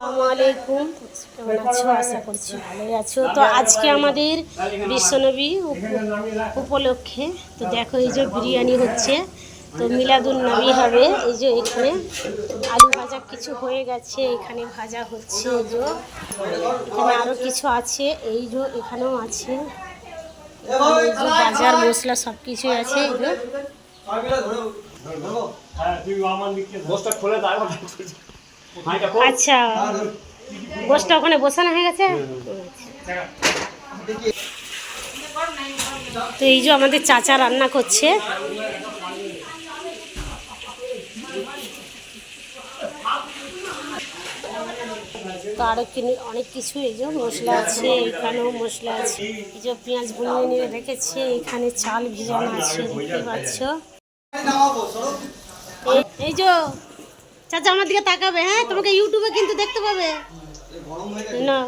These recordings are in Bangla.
আলাইকুম। কেমন আছো? আশা করছি ভালোই আছো। তো আজকে আমাদের বিশ্বনবী উপ- উপলক্ষে তো দেখো এই যে বিরিয়ানি হচ্ছে। তো মিলাদুন নবী হবে। এই যে এখানে আলু ভাজা কিছু হয়ে গেছে। এখানে ভাজা হচ্ছে এই যে। এখানে আরও কিছু আছে। এই যে এখানেও আছে। এই যে বাজার মশলা সব কিছুই আছে। এই যে। হ্যাঁ খুলে আচ্ছা। গোসটা ওখানে বসানো হয়ে গেছে? তো এই যে আমাদের চাচা রান্না করছে। তো আরও অনেক কিছু এই যে মশলা আছে এখানেও মশলা আছে। এই যে পেঁয়াজ বুনিয়ে নিয়ে রেখেছে এখানে চাল ভিজানো আছে দেখতে পাচ্ছ। এই- এই যে চাচা আমার দিকে তাকাবে হ্যাঁ? তোমাকে ইউটিউবে কিন্তু দেখতে পাবে। না।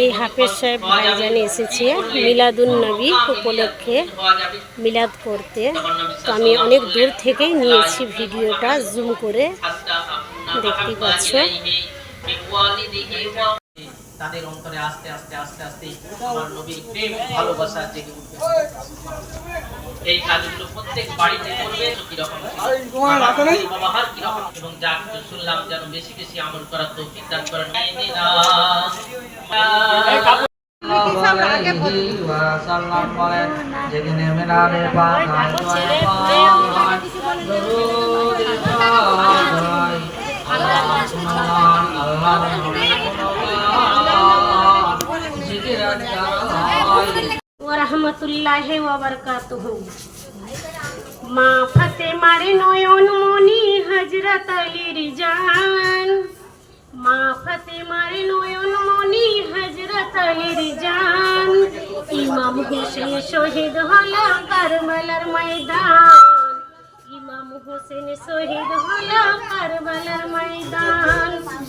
এই হাফেজ সাহেব? ভাইজান এসেছে মিলাদুন নবী উপলক্ষে মিলাদ করতে। তো আমি অনেক দূর থেকেই নিয়েছি ভিডিওটা জুম করে। আহাব্বা পাচ্ছ। তাদের অন্তরে আস্তে আস্তে আস্তে আস্তে আমার নবীর প্রেম ভালোবাসা জেগে উঠবে। এই কাজগুলো প্রত্যেক বাড়িতে করবে তো কীরকম? ব্যবহার কীরকম? এবং যা কিছু শুনলাম যেন বেশি বেশি আমল করার তৌফিক দান করেন। ওয়াসাল্লাম বলেন যেদিনে ওরহমতুল্লাহ ওবরকাতুহ মা ফতে মারে নয়ন মনি হজরত আলীর জান মা ফতে মারে নয়ন মনি হজরত আলীর জান ইমাম হোসেন শহীদ হলো কারবালার ময়দান। ইমাম হোসেন শহীদ হলো কারবালার ময়দান।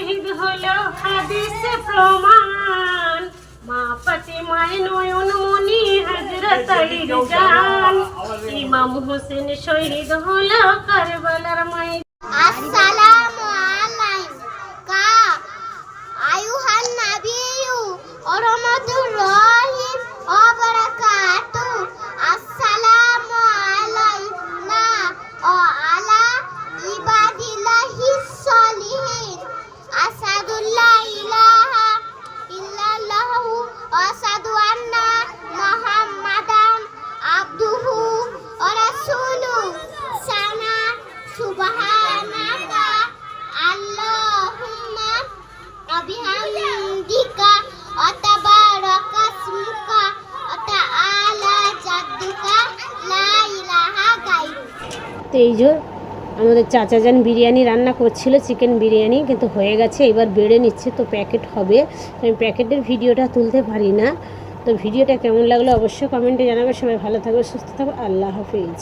শহীদ হলো হাদিসে প্রমাণ। মা ফাতেমায় নয়ন মনি হযরত আলীর জান। ইমাম হোসেন শহীদ হলো কারবালার মাই আসসালামু তো এই যে আমাদের চাচা যান বিরিয়ানি রান্না করছিল, চিকেন বিরিয়ানি, কিন্তু হয়ে গেছে। এবার বেড়ে নিচ্ছে, তো প্যাকেট হবে। তো আমি প্যাকেটের ভিডিওটা তুলতে পারি না। তো ভিডিওটা কেমন লাগল অবশ্যই কমেন্টে জানাবে। সবাই ভালো থাকবে সুস্থ থাকবে আল্লাহ হাফিজ।